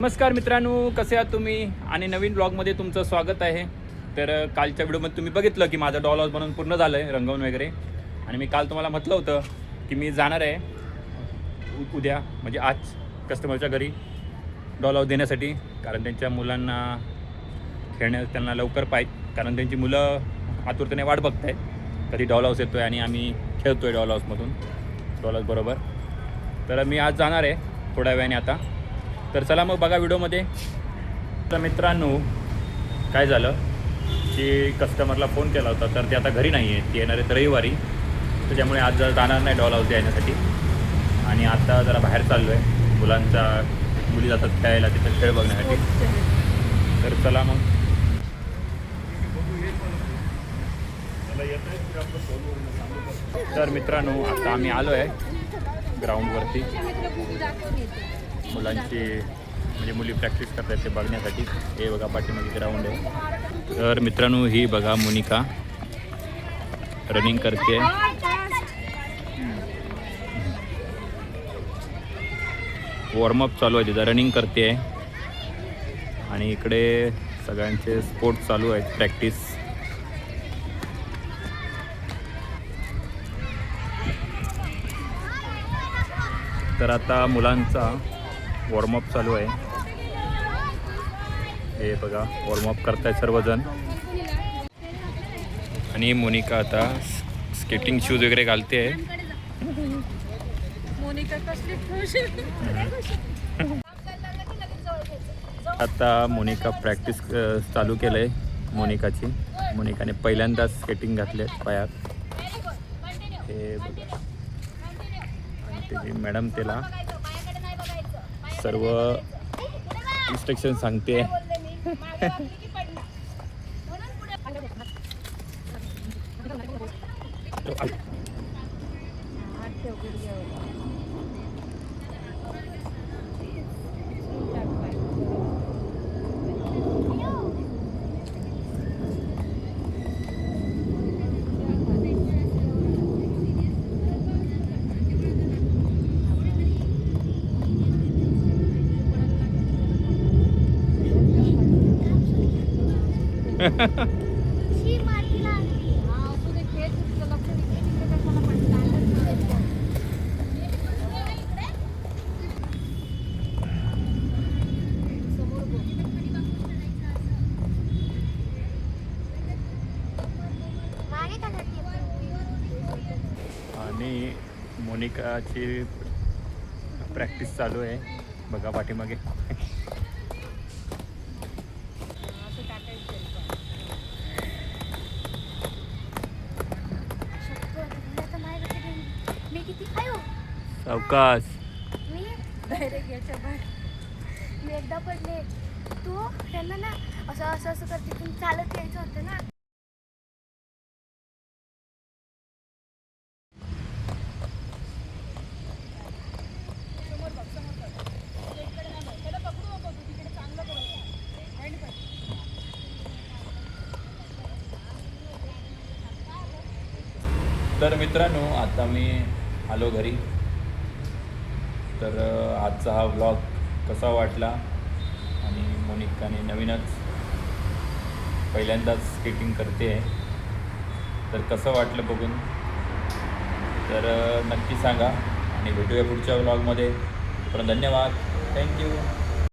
नमस्कार मित्रांनो कसे आहात तुम्ही? आणि नवीन ब्लॉगमध्ये तुमचं स्वागत आहे. तर कालच्या व्हिडिओमध्ये तुम्ही बघितलं की माझं डॉल हाऊस बनवून पूर्ण झालं आहे रंगवून वगैरे. आणि मी काल तुम्हाला म्हटलं होतं की मी जाणार आहे उद्या म्हणजे आज कस्टमरच्या घरी डॉल हाऊस देण्यासाठी. कारण त्यांच्या मुलांना खेळण्या त्यांना लवकर पाहिजे कारण त्यांची मुलं आतुरतेने वाट बघत आहेत कधी डॉल हाऊस येतो आहे आणि आम्ही खेळतो आहे डॉल हाऊसमधून डॉल हाऊस बरोबर. तर मी आज जाणार आहे थोड्या वेळाने आता. तर चला मग बघा व्हिडिओमध्ये. तर मित्रांनो काय झालं की कस्टमरला फोन केला होता तर ते आता घरी नाही आहे ते येणार आहेत रविवारी. त्याच्यामुळे आज जरा जाणार नाही डॉल हाऊस येण्यासाठी. आणि आता जरा बाहेर चाललो आहे मुलांचा मुली जातात खेळायला तिथं खेळ बघण्यासाठी. तर चला मग. तर मित्रांनो आता आम्ही आलो आहे ग्राउंडवरती मुलांची म्हणजे मुली प्रॅक्टिस करतात ते बघण्यासाठी. हे बघा पाठीमागे ग्राउंड आहे. तर मित्रांनो ही बघा मोनिका. रनिंग करते. वॉर्मअप चालू आहे तिथं. रनिंग करते. आहे आणि इकडे सगळ्यांचे स्पोर्ट्स चालू आहेत प्रॅक्टिस तर आता मुलांचा वॉर्मअप चालू आहे. हे बघा वॉर्मअप करतायत सर्वजण. आणि मोनिका आता स्केटिंग शूज वगैरे घालते. आहे. आता मोनिका प्रॅक्टिस चालू केलं आहे मोनिकाची. मोनिकाने पहिल्यांदाच स्केटिंग घातले पायात. हे बघा. आणि त्याची मॅडम त्याला सर्व इन्स्ट्रक्शन सांगते. आणि मोनिकाची प्रॅक्टिस चालू आहे. बघा पाठीमागे. सावकाश. मी डायरेक्ट याच्या बाहेर. मी एकदा पडले. तू त्यांना ना असं असं असं करते तुम्ही चालत यायचं होतं ना. तर मित्रांनो आता मी आलो घरी. तर आजचा हा व्लॉग कसा वाटला? आणि मोनिकाने नवीनच पहिल्यांदाच स्केटिंग करते आहे. तर कसं वाटलं बघून? तर नक्की सांगा. आणि भेटूया पुढच्या व्लॉगमध्ये पण धन्यवाद. थँक्यू